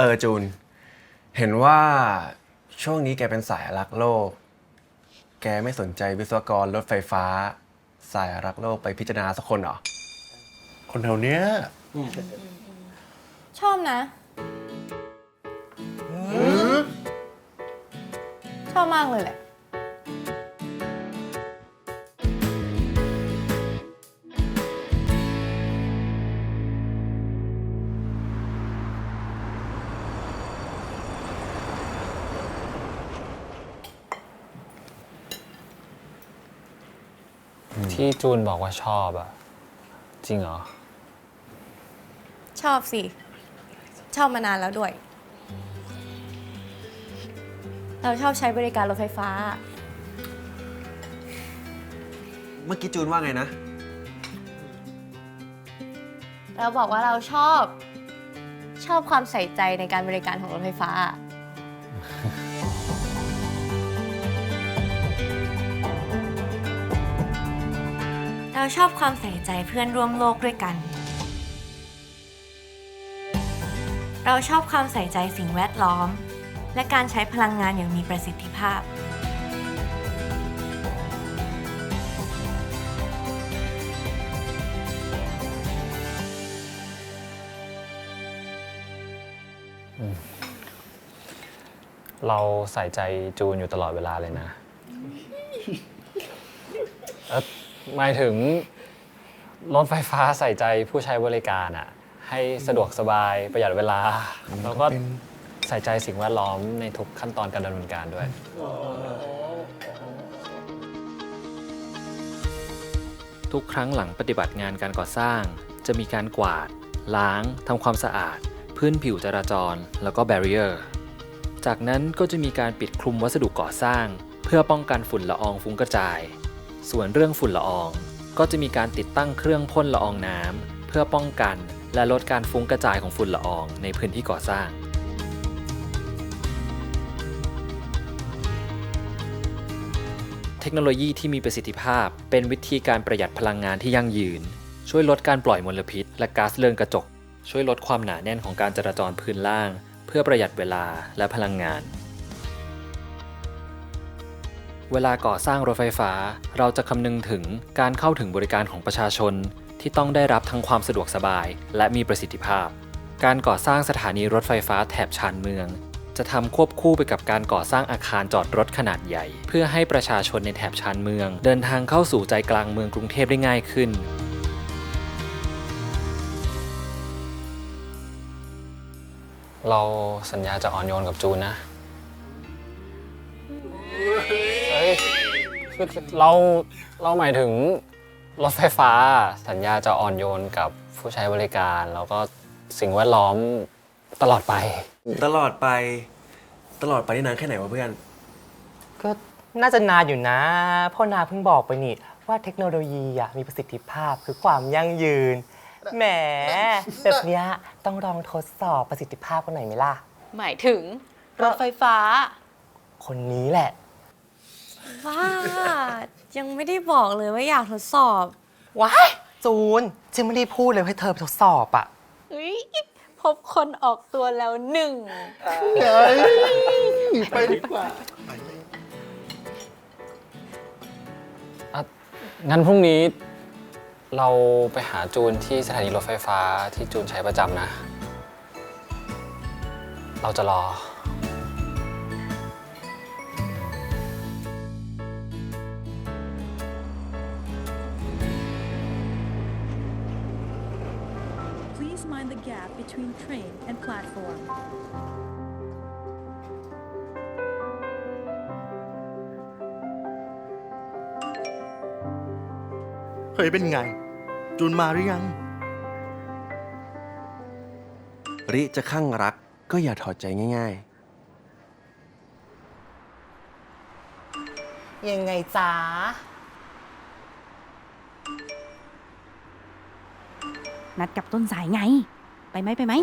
เออจูน เห็นว่าช่วงนี้แกเป็นสายรักโลก แกไม่สนใจวิศวกรรถไฟฟ้า สายรักโลกไปพิจารณาสักคนเหรอ คนแถวเนี้ยชอบนะ ชอบมากเลยแหละ ที่จูนบอกว่าชอบอะจริงเหรอ ชอบสิ ชอบมานานแล้วด้วย เราชอบใช้บริการรถไฟฟ้า เมื่อกี้จูนว่าไงนะ เราบอกว่าเราชอบ ชอบความใส่ใจในการบริการของรถไฟฟ้า เราชอบความใส่ใจเพื่อนร่วมโลกด้วยกัน เราชอบความใส่ใจสิ่งแวดล้อม และการใช้พลังงานอย่างมีประสิทธิภาพ เราใส่ใจจูนอยู่ตลอดเวลาเลยนะเอ่อ หมายถึงรถไฟฟ้าใส่ใจผู้ใช้บริการอะให้สะดวกสบายประหยัดเวลา แล้วก็ใส่ใจสิ่งแวดล้อมในทุกขั้นตอนการดำเนินการด้วย ทุกครั้งหลังปฏิบัติงานการก่อสร้าง จะมีการกวาด ล้างทำความสะอาด พื้นผิวจราจร แล้วก็แบรียร์จากนั้นก็จะมีการปิดคลุมวัสดุก่อสร้าง เพื่อป้องกันฝุ่นละอองฟุ้งกระจาย ส่วนเรื่องฝุ่นละออง ก็จะมีการติดตั้งเครื่องพ่นละอองน้ำเพื่อป้องกันและลดการฟุ้งกระจายของฝุ่นละอองในพื้นที่ก่อสร้าง เทคโนโลยีที่มีประสิทธิภาพ เป็นวิธีการประหยัดพลังงานที่ยั่งยืน ช่วยลดการปล่อยมลพิษ และก๊าซเรือนกระจก ช่วยลดความหนาแน่นของการจราจรพื้นล่าง เพื่อประหยัดเวลาและพลังงาน เวลาก่อสร้างรถไฟฟ้า เราจะคำนึงถึงการเข้าถึงบริการของประชาชน ที่ต้องได้รับทั้งความสะดวกสบาย และมีประสิทธิภาพ การก่อสร้างสถานีรถไฟฟ้าแถบชานเมือง จะทำควบคู่ไปกับการก่อสร้างอาคารจอดรถขนาดใหญ่ เพื่อให้ประชาชนในแถบชานเมือง เดินทางเข้าสู่ใจกลางเมืองกรุงเทพได้ง่ายขึ้นเราสัญญาจะอ่อนโยนกับจูนนะ เราเราหมายถึงรถไฟฟ้าสัญญาจะอ่อนโยนกับผู้ใช้บริการ แล้วก็สิ่งแวดล้อมตลอดไป ตลอดไปตลอดไปนี่นานแค่ไหนวะเพื่อน ก็น่าจะนานอยู่นะเพ่อนาเพิ่งบอกไปนี่ ว่าเทคโนโลยีอะมีประสิทธิภาพคือความยั่งยืน แหมแบบเนี้ยต้องลองทดสอบประสิทธิภาพกันหน่อยไหมล่ะ หมายถึงรถไฟฟ้า คนนี้แหละ ว่ายังไม่ได้บอกเลยว่าอยากทดสอบว้ายจูนฉันไม่ได้พูดเลยให้เธอไปทดสอบอะเฮ้ยพบคนออกตัวแล้วหนึ่งไปดีกว่างั้นพรุ่งนี้ เราไปหาจูนที่สถานีรถไฟฟ้าที่จูนใช้ประจำนะ เราจะรอ mind the gap between train and platform. เฮ้ยเป็นไง จูนมาหรือยัง ริจะข้างรักก็อย่าถอดใจง่าย ยังไงจ๊ะ นัดกับต้นสายไง ไปไหมไปไหม